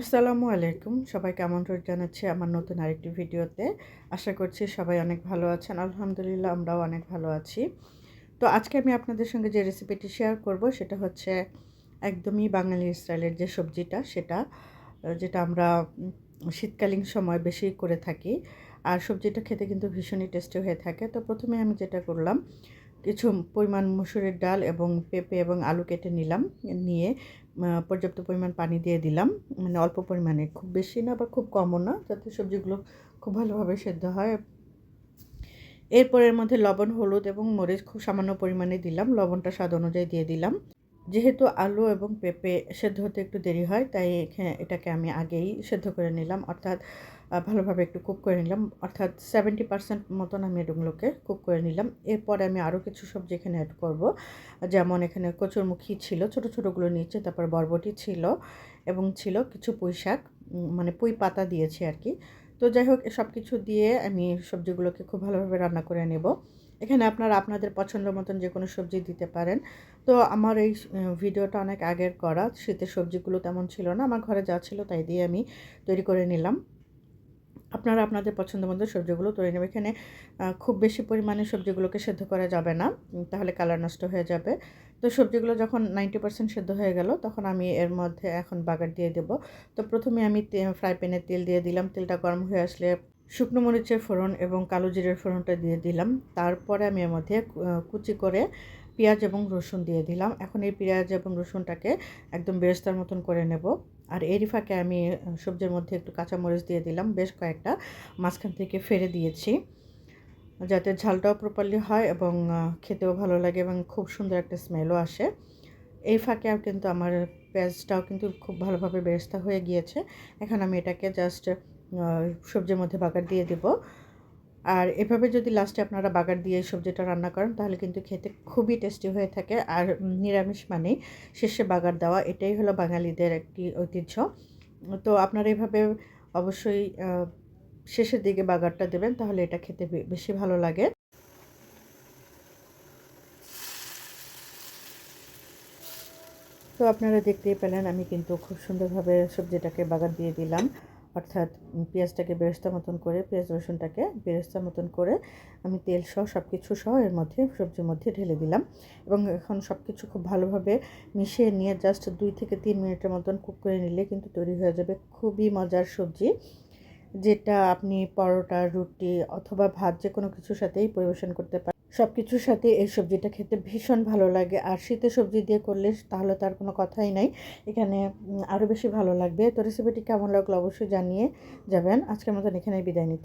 আসসালামু আলাইকুম। সবাইকে আমন্ত্রণ জানাচ্ছি আমার নতুন আরেকটি ভিডিওতে। আশা করছি সবাই অনেক ভালো আছেন। আলহামদুলিল্লাহ আমরাও অনেক ভালো আছি। তো আজকে আমি আপনাদের সঙ্গে যে রেসিপিটি শেয়ার করব সেটা হচ্ছে একদমই বাঙালি স্টাইলের যে সবজিটা, সেটা যেটা আমরা শীতকালীন সময় বেশি করে থাকি। আর সবজিটা খেতে কিন্তু ভীষণই টেস্টি হয়ে থাকে। তো প্রথমে আমি যেটা করলাম কিছু পরিমাণ মুসুরের ডাল এবং পেঁপে এবং আলু কেটে নিলাম, নিয়ে পর্যাপ্ত পরিমাণ পানি দিয়ে দিলাম। মানে অল্প পরিমাণে, খুব বেশি না বা খুব কমও না, যাতে সবজিগুলো খুব ভালোভাবে সেদ্ধ হয়। এরপরের মধ্যে লবণ, হলুদ এবং মরিচ খুব সামান্য পরিমাণে দিলাম। লবণটা স্বাদ অনুযায়ী দিয়ে দিলাম। যেহেতু আলু এবং পেঁপে সেদ্ধ হতে একটু দেরি হয়, তাই এখানে এটাকে আমি আগেই সেদ্ধ করে নিলাম। অর্থাৎ ভালোভাবে একটু কুক করে নিলাম। অর্থাৎ সেভেন্টি পার্সেন্ট মতন আমি এগুলোকে কুক করে নিলাম। এরপরে আমি আরও কিছু সবজি এখানে অ্যাড করব। যেমন এখানে কচুরমুখী ছিল, ছোট ছোটোগুলো নিয়েছে, তারপর বরবটি ছিল এবং ছিল কিছু পুঁই শাক মানে পুঁই পাতা দিয়েছি আর কি। তো যাই হোক সব কিছু দিয়ে আমি সবজিগুলোকে খুব ভালোভাবে রান্না করে নেব। এখানে আপনারা আপনাদের পছন্দ মতন যে কোনো সবজি দিতে পারেন। তো আমার এই ভিডিওটা অনেক আগের করা। শীতের সবজিগুলো তেমন ছিল না। আমার ঘরে যা ছিল তাই দিয়ে আমি তৈরি করে নিলাম। আপনারা আপনাদের পছন্দ মতো সবজিগুলো তৈরি নেবে এখানে খুব বেশি পরিমাণে সবজিগুলোকে সেদ্ধ করা যাবে না। তাহলে কালার নষ্ট হয়ে যাবে। তো সবজিগুলো যখন নাইনটি পার্সেন্ট সেদ্ধ হয়ে গেল, তখন আমি এর মধ্যে এখন বাগার দিয়ে দেব। তো প্রথমে আমি ফ্রাই প্যানে তেল দিয়ে দিলাম। তেলটা গরম হয়ে আসলে শুকনো মরিচের ফোড়ন এবং কালো জিরের ফোড়নটা দিয়ে দিলাম। তারপরে আমি এর মধ্যে কুচি করে পেঁয়াজ এবং রসুন দিয়ে দিলাম। এখন এই পেঁয়াজ এবং রসুনটাকে একদম বেরেস্তার মতন করে নেব। আর এরই ফাঁকে আমি সবজির মধ্যে একটু কাঁচামরিচ দিয়ে দিলাম। বেশ কয়েকটা মাঝখান থেকে ফেরে দিয়েছি যাতে ঝালটাও প্রপারলি হয় এবং খেতেও ভালো লাগে এবং খুব সুন্দর একটা স্মেলও আসে। এই ফাঁকে কিন্তু আমার পেঁয়াজটাও কিন্তু খুব ভালোভাবে বেরেস্তা হয়ে গিয়েছে। এখন আমি এটাকে জাস্ট সবজির মধ্যে বাগার দিয়ে দেব। আর এভাবে যদি লাস্টে আপনারা বাগার দিয়ে সবজিটা রান্না করেন, তাহলে কিন্তু খেতে খুবই টেস্টি হয়ে থাকে। আর নিরামিষ মানেই শেষে বাগার দেওয়া, এটাই হলো বাঙালিদের একটি ঐতিহ্য। তো আপনারা এভাবে অবশ্যই শেষের দিকে বাগারটা দেবেন, তাহলে এটা খেতে বেশি ভালো লাগে। তো আপনারা দেখতেই পেলেন, আমি কিন্তু খুব সুন্দরভাবে সবজিটাকে বাগার দিয়ে দিলাম। অর্থাৎ পেঁয়াজটাকে বেরেস্তা মতন করে, পেঁয়াজ রসুনটাকে বেরেস্তা মতন করে আমি তেল সহ সব কিছু সহ এর মধ্যে, সবজির মধ্যে ঢেলে দিলাম। এবং এখন সব কিছু খুব ভালোভাবে মিশিয়ে নিয়ে জাস্ট দুই থেকে তিন মিনিটের মতন কুক করে নিলে কিন্তু তৈরি হয়ে যাবে খুবই মজার সবজি, যেটা আপনি পরোটা, রুটি অথবা ভাত যে কোনো কিছুর সাথেই পরিবেশন করতে পারেন সব কিছুর সাথে এই সবজিটা খেতে ভীষণ ভালো লাগে। আর শীতের সবজি দিয়ে করলে তাহলে তার কোনো কথাই নাই। এখানে আরও বেশি ভালো লাগবে। তো রেসিপিটি কেমন লাগল অবশ্যই জানিয়ে যাবেন। আজকের মতন এখানে বিদায় নিচ্ছি।